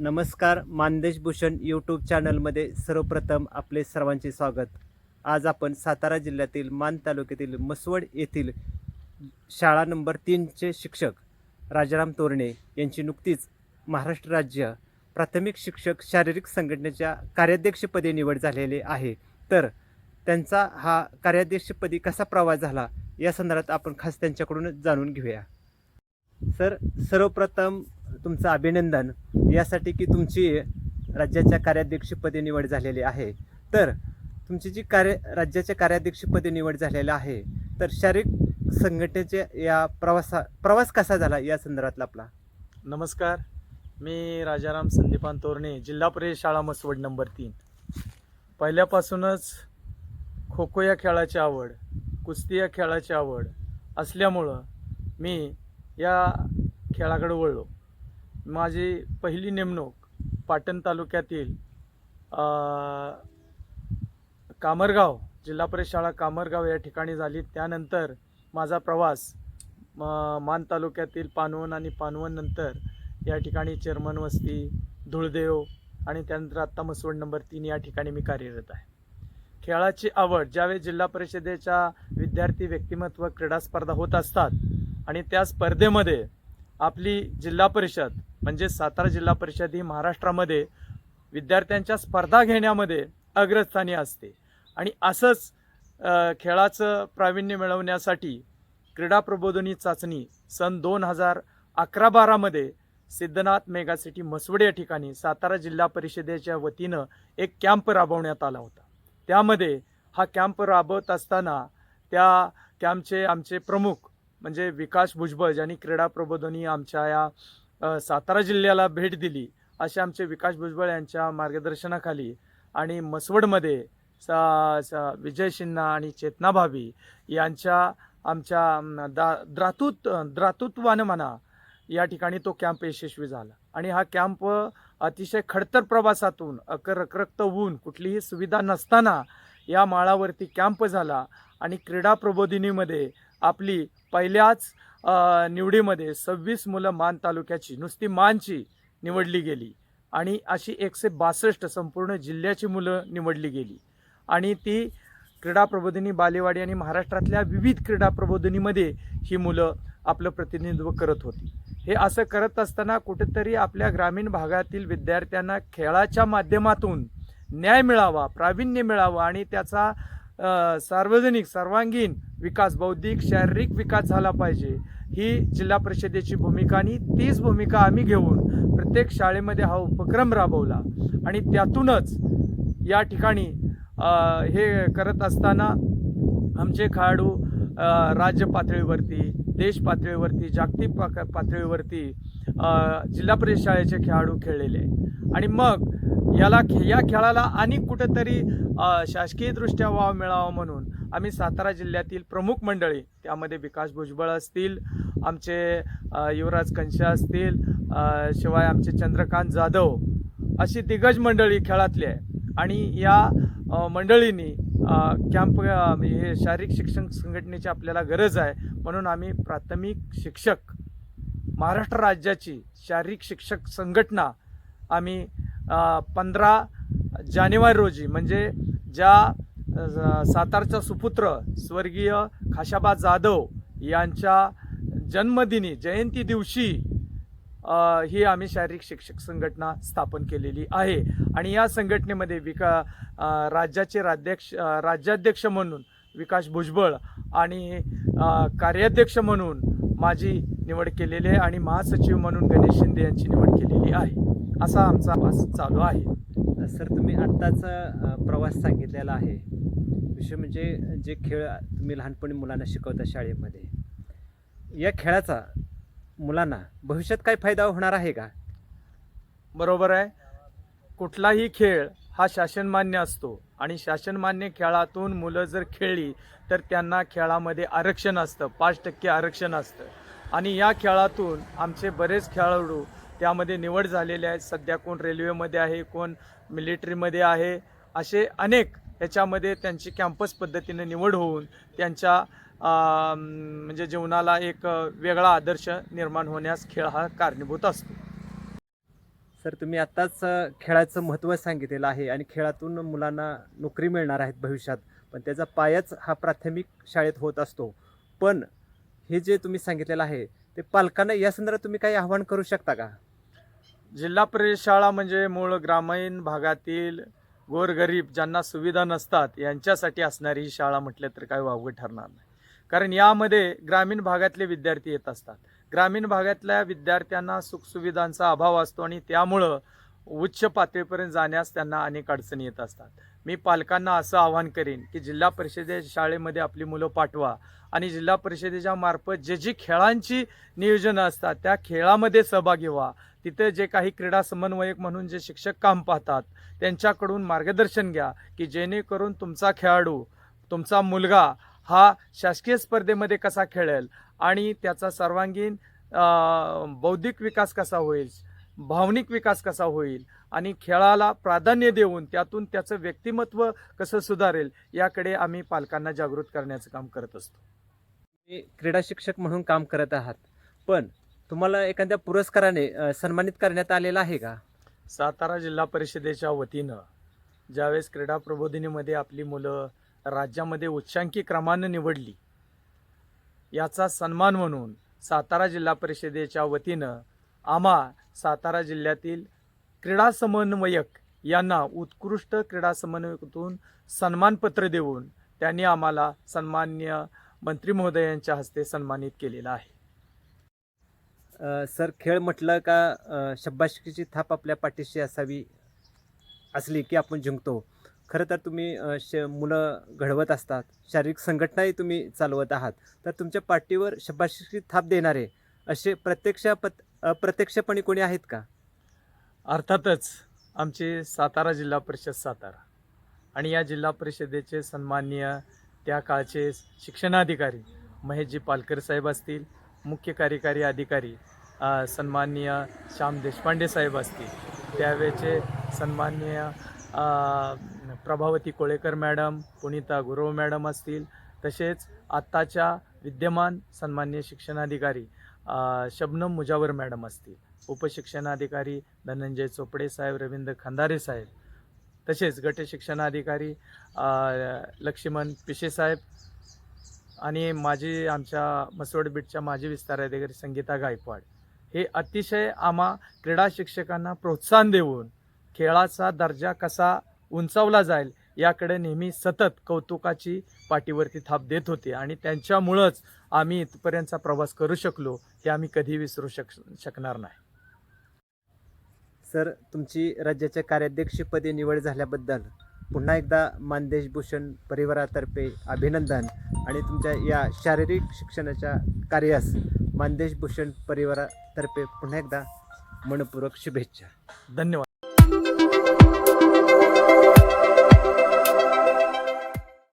नमस्कार मानदेश भूषण यूट्यूब चॅनलमध्ये सर्वप्रथम आपले सर्वांचे स्वागत. आज आपण सातारा जिल्ह्यातील मान तालुक्यातील मसवड येथील शाळा नंबर तीनचे शिक्षक राजाराम तोरणे यांची नुकतीच महाराष्ट्र राज्य प्राथमिक शिक्षक शारीरिक संघटनेच्या कार्याध्यक्षपदी निवड झालेली आहे. तर त्यांचा हा कार्याध्यक्षपदी कसा प्रवास झाला या संदर्भात आपण खास त्यांच्याकडून जाणून घेऊया. सर सर्वप्रथम तुमचं अभिनंदन. यासाठी की तुमची राज्याच्या कार्याध्यक्षपदी निवड झालेली आहे. तर तुमची जी कार्य राज्याच्या कार्याध्यक्षपदी निवड झालेली आहे तर शारीरिक संघटनेच्या या प्रवासा प्रवास कसा झाला या संदर्भातला आपला? नमस्कार. मी राजाराम संदीपान तोरणे जिल्हा परिषद शाळा मसवड नंबर तीन. पहिल्यापासूनच खो खो या खेळाची आवड कुस्ती या खेळाची आवड असल्यामुळं मी या खेळाकडे वळलो. माझी पहिली नेमणूक पाटण तालुक्यातील कामरगाव जिल्हा परिषद शाळा कामरगाव या ठिकाणी झाली. त्यानंतर माझा प्रवास म- मान तालुक्यातील पानवण आणि पानवण नंतर या ठिकाणी चेअरमन वस्ती धुळदेव आणि त्यानंतर आत्ता मसवड नंबर तीन या ठिकाणी मी कार्यरत आहे. खेळाची आवड ज्यावेळी जिल्हा परिषदेच्या विद्यार्थी व्यक्तिमत्व क्रीडा स्पर्धा होत असतात आणि त्या स्पर्धेमध्ये आपली जिल्हा परिषद म्हणजे सातारा जिल्हा परिषद ही महाराष्ट्रामध्ये विद्यार्थ्यांच्या स्पर्धा घेण्यामध्ये अग्रस्थानी असते. आणि असंच खेळाचं प्रावीण्य मिळवण्यासाठी क्रीडा प्रबोधनी चाचणी सन दोन हजार अकरा बारामध्ये सिद्धनाथ मेगा सिटी या ठिकाणी सातारा जिल्हा परिषदेच्या वतीनं एक कॅम्प राबवण्यात आला होता. त्यामध्ये हा कॅम्प राबवत असताना त्या कॅम्पचे आमचे प्रमुख म्हणजे विकास भुजबळ यांनी क्रीडा प्रबोधनी आमच्या या सातारा जिल्ह्याला भेट दिली असे आमचे विकास भुजबळ यांच्या मार्गदर्शनाखाली आणि मसवडमध्ये सा सा विजय सिन्हा आणि चेतना भाभी यांच्या आमच्या दा द्रातूत द्रातृत्वानं म्हणा या ठिकाणी तो कॅम्प यशस्वी झाला. आणि हा कॅम्प अतिशय खडतर प्रवासातून अकरकरक्त होऊन कुठलीही सुविधा नसताना या माळावरती कॅम्प झाला आणि क्रीडा प्रबोधिनीमध्ये आपली पहिल्याच निवडीमध्ये सव्वीस मुलं मान तालुक्याची नुसती मानची निवडली गेली. आणि अशी एकशे बासष्ट संपूर्ण जिल्ह्याची मुलं निवडली गेली. आणि ती क्रीडा प्रबोधिनी बालेवाडी आणि महाराष्ट्रातल्या विविध क्रीडा प्रबोधिनीमध्ये ही मुलं आपलं प्रतिनिधित्व करत होती. हे असं करत असताना कुठेतरी आपल्या ग्रामीण भागातील विद्यार्थ्यांना खेळाच्या माध्यमातून न्याय मिळावा प्रावीण्य मिळावं आणि त्याचा सार्वजनिक सर्वांगीण विकास बौद्धिक शारीरिक विकास झाला पाहिजे. ही जिल्हा परिषदेची भूमिका आणि तीच भूमिका आम्ही घेऊन प्रत्येक शाळेमध्ये हा उपक्रम राबवला. आणि त्यातूनच या ठिकाणी हे करत असताना आमचे खेळाडू राज्य पातळीवरती देश पातळीवरती जागतिक पाक पातळीवरती जिल्हा परिषद शाळेचे खेळाडू खेळलेले आहे आणि मग याला खे या खेळाला आणि कुठंतरी शासकीयदृष्ट्या वाव मिळावा म्हणून आम्ही सातारा जिल्ह्यातील प्रमुख मंडळी त्यामध्ये विकास भुजबळ असतील आमचे युवराज कंशा असतील शिवाय आमचे चंद्रकांत जाधव अशी दिग्गज मंडळी खेळातली आहे आणि या मंडळींनी कॅम्प हे शारीरिक शिक्षण संघटनेची आपल्याला गरज आहे म्हणून आम्ही प्राथमिक शिक्षक महाराष्ट्र राज्याची शारीरिक शिक्षक संघटना आम्ही पंधरा जानेवारी रोजी म्हणजे ज्या सातारचा सुपुत्र स्वर्गीय खाशाबा जाधव यांच्या जन्मदिनी जयंती दिवशी ही आम्ही शारीरिक शिक्षक संघटना स्थापन केलेली आहे. आणि या संघटनेमध्ये विका राज्याचे राध्यक्ष राज्याध्यक्ष म्हणून विकास भुजबळ आणि कार्याध्यक्ष म्हणून माझी निवड केलेली आहे आणि महासचिव म्हणून गणेश शिंदे यांची निवड केलेली आहे. असा आमचा प्रवास चालू आहे. सर तुम्ही आत्ताचा प्रवास सांगितलेला आहे. विषय म्हणजे जे खेळ तुम्ही लहानपणी मुलांना शिकवता शाळेमध्ये. या खेळाचा मुलांना भविष्यात काय फायदा होणार आहे का? बरोबर आहे. कुठलाही खेळ हा शासनमान्य असतो. आणि शासनमान्य खेळातून मुलं जर खेळली तर त्यांना खेळामध्ये आरक्षण असतं. पाच टक्के आरक्षण असतं. आणि या खेळातून आमचे बरेच खेळाडू त्यामध्ये निवड झालेले आहेत. सध्या कोण रेल्वेमध्ये आहे कोण मिलिटरीमध्ये आहे असे अनेक ह्याच्यामध्ये त्यांची कॅम्पस पद्धतीने निवड होऊन त्यांच्या म्हणजे जीवनाला एक वेगळा आदर्श निर्माण होण्यास खेळ हा कारणीभूत असतो. सर तुम्ही आत्ताच खेळाचं महत्त्व सांगितलेलं आहे आणि खेळातून मुलांना नोकरी मिळणार आहेत भविष्यात. पण त्याचा पायाच हा प्राथमिक शाळेत होत असतो. पण हे जे तुम्ही सांगितलेलं आहे ते पालकांना या संदर्भात तुम्ही काही आव्हान करू शकता का? जिल्हा परिषद शाळा म्हणजे मूळ ग्रामीण भागातील गोरगरीब ज्यांना सुविधा नसतात यांच्यासाठी असणारी ही शाळा म्हटलं तर काही वावगं ठरणार नाही. कारण यामध्ये ग्रामीण भागातले विद्यार्थी येत असतात. ग्रामीण भागातल्या विद्यार्थ्यांना सुखसुविधांचा अभाव असतो आणि त्यामुळं उच्च पातळीपर्यंत जाण्यास त्यांना अनेक अडचणी येत असतात. मी पालकांना असं आवाहन करेन की जिल्हा परिषदे शाळेमध्ये आपली मुलं पाठवा आणि जिल्हा परिषदेच्या मार्फत जे जी खेळांची नियोजनं असतात त्या खेळामध्ये सहभागी व्हा. तिथे जे काही क्रीडा समन्वयक म्हणून जे शिक्षक काम पाहतात त्यांच्याकडून मार्गदर्शन घ्या की जेणेकरून तुमचा खेळाडू तुमचा मुलगा हा शासकीय स्पर्धेमध्ये कसा खेळेल आणि त्याचा सर्वांगीण बौद्धिक विकास कसा होईल भावनिक विकास कसा होईल आणि खेळाला प्राधान्य देऊन त्यातून त्याचं व्यक्तिमत्व कसं सुधारेल याकडे आम्ही पालकांना जागृत करण्याचं काम करत असतो. क्रीडा शिक्षक म्हणून काम करत आहात पण तुम्हाला एखाद्या पुरस्काराने सन्मानित करण्यात आलेला आहे का? सातारा जिल्हा परिषदेच्या वतीनं ज्यावेळेस क्रीडा प्रबोधिनीमध्ये आपली मुलं राज्यामध्ये उच्चांकी क्रमानं निवडली याचा सन्मान म्हणून सातारा जिल्हा परिषदेच्या वतीनं आम्हा सातारा जिल्ह्यातील क्रीडा समन्वयक यांना उत्कृष्ट क्रीडा समन्वयकातून सन्मानपत्र देऊन त्यांनी आम्हाला सन्मान्य मंत्री महोदयांच्या हस्ते सन्मानित केलेलं आहे. सर खेळ म्हटलं का अ, शब्बाशिकीची थाप आपल्या पाठीशी असावी असली की आपण जिंकतो. खरं तर तुम्ही श मुलं घडवत असतात शारीरिक संघटनाही तुम्ही चालवत आहात तर तुमच्या पाठीवर शब्बाशिकी थाप देणारे असे प्रत्यक्ष पत अप्रत्यक्षपणे कोणी आहेत का? अर्थातच आमचे सातारा जिल्हा परिषद सातारा आणि या जिल्हा परिषदेचे सन्माननीय त्या काळचे शिक्षणाधिकारी महेशजी पालकर साहेब असतील मुख्य कार्यकारी अधिकारी सन्माननीय श्याम देशपांडे साहेब असतील त्यावेळेचे सन्माननीय प्रभावती कोळेकर मॅडम पुनिता गुरव मॅडम असतील तसेच आत्ताच्या विद्यमान सन्मान्य शिक्षणाधिकारी शबनम मुजावर मॅडम असतील. उपशिक्षणाधिकारी धनंजय चोपडे साहेब रवींद्र खंदारे साहेब तसेच गट शिक्षणाधिकारी लक्ष्मण पिशे साहेब आणि माजी आमच्या मसवड बीटच्या माजी विस्तार अधिकारी संगीता गायकवाड. हे अतिशय आम्हा क्रीडा शिक्षकांना प्रोत्साहन देऊन खेळाचा दर्जा कसा उंचावला जाईल. याकडे नेहमी सतत कौतुकाची पाठीवरती थाप देत होते आणि त्यांच्यामुळंच आम्ही इथपर्यंतचा प्रवास करू शकलो हे आम्ही कधी विसरू शक शकणार नाही. सर तुमची राज्याच्या कार्याध्यक्षपदी निवड झाल्याबद्दल पुन्हा एकदा मानदेश भूषण परिवारातर्फे अभिनंदन आणि तुमच्या या शारीरिक शिक्षणाच्या कार्यास मानदेश भूषण परिवारातर्फे पुन्हा एकदा मनपूर्वक शुभेच्छा. धन्यवाद.